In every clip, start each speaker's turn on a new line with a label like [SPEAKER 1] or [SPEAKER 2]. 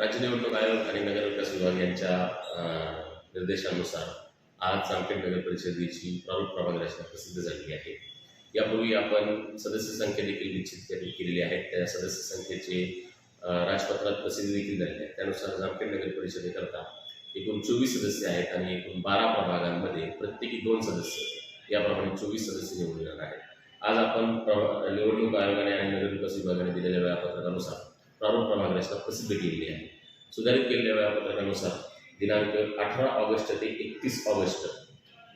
[SPEAKER 1] राज्य निवडणूक आयोग आणि नगर विकास विभाग यांच्या निर्देशानुसार आज जामखेड नगर परिषदेची प्रारूप प्रभाग रचना प्रसिद्ध झालेली आहे. यापूर्वी आपण सदस्य संख्या देखील निश्चित केलेली आहे. त्या सदस्य संख्येचे राजपत्रात प्रसिद्धी देखील झालेली आहे. त्यानुसार जामखेड नगर परिषदेकरता एकूण चोवीस सदस्य आहेत आणि एकूण बारा प्रभागांमध्ये प्रत्येकी दोन सदस्य याप्रमाणे चोवीस सदस्य निवडून येणार आहेत. आज आपण प्र- निवडणूक आयोगाने आणि नगर विकास विभागाने दिलेल्या वेळापत्रकानुसार प्रारूप प्रभाग प्रसिद्ध केलेली आहे. सुधारित केलेल्या वेळापत्रकानुसार दिनांक अठरा ऑगस्ट ते एकतीस ऑगस्ट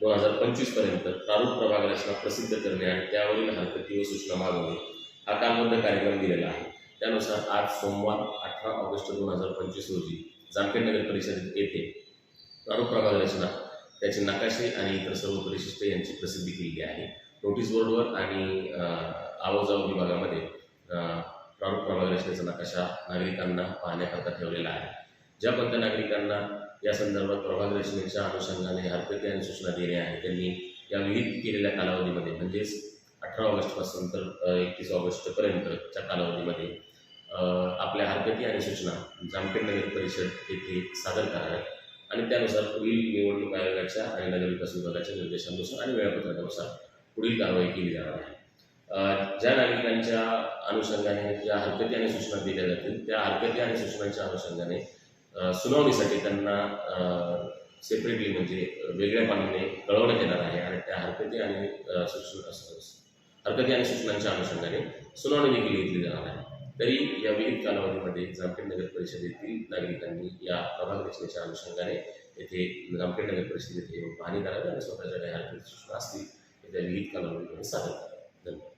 [SPEAKER 1] दोन हजार पंचवीसपर्यंत प्रारूप प्रभाग रचना प्रसिद्ध करणे आणि त्यावरील हरकती व सूचना मागवणे हा कालबद्ध कार्यक्रम दिलेला आहे. त्यानुसार आज सोमवार अठरा ऑगस्ट दोन हजार पंचवीस रोजी जामखेड नगर परिषद येथे प्रारूप प्रभाग रचना त्याचे नकाशे आणि इतर सर्व परिशिष्ट यांची प्रसिद्धी केलेली आहे. नोटीस बोर्डवर आणि अ, आवाजाव विभागामध्ये प्रारूप प्रभाग रचनेचा नकाशा नागरिकांना पाहण्याकरता ठेवलेला आहे. ज्या नागरिकांना या संदर्भात प्रभाग रचनेच्या अनुषंगाने हरकती आणि सूचना देणे आहे त्यांनी या विहित केलेल्या कालावधीमध्ये म्हणजेच अठरा ऑगस्टपासून तर एकतीस ऑगस्टपर्यंतच्या कालावधीमध्ये आपल्या हरकती आणि सूचना जामखेड नगर परिषद येथे सादर कराव्यात आणि त्यानुसार पुढील निवडणूक आयोगाच्या आणि नगर विकास विभागाच्या निर्देशानुसार आणि वेळापत्रकानुसार पुढील कारवाई केली जाणार आहे. ज्या नागरिकांच्या अनुषंगाने ज्या हरकती आणि सूचना दिल्या जातील त्या हरकती आणि सूचनांच्या अनुषंगाने सुनावणीसाठी त्यांना सेपरेटली म्हणजे वेगळ्या पाण्याने कळवण्यात येणार आहे आणि त्या हरकती आणि सूचना हरकती आणि सूचनांच्या अनुषंगाने सुनावणी देखील घेतली जाणार आहे. तरी या विविध कालावधीमध्ये जामखेड नगर परिषदेतील नागरिकांनी या प्रभाग रचनेच्या अनुषंगाने येथे जामखेड नगर परिषदेत येऊन पाहणी करावी आणि स्वतःच्या काही हरकती सूचना असतील त्या विविध कालावधीमध्ये सादर कराव्या धन्यवाद.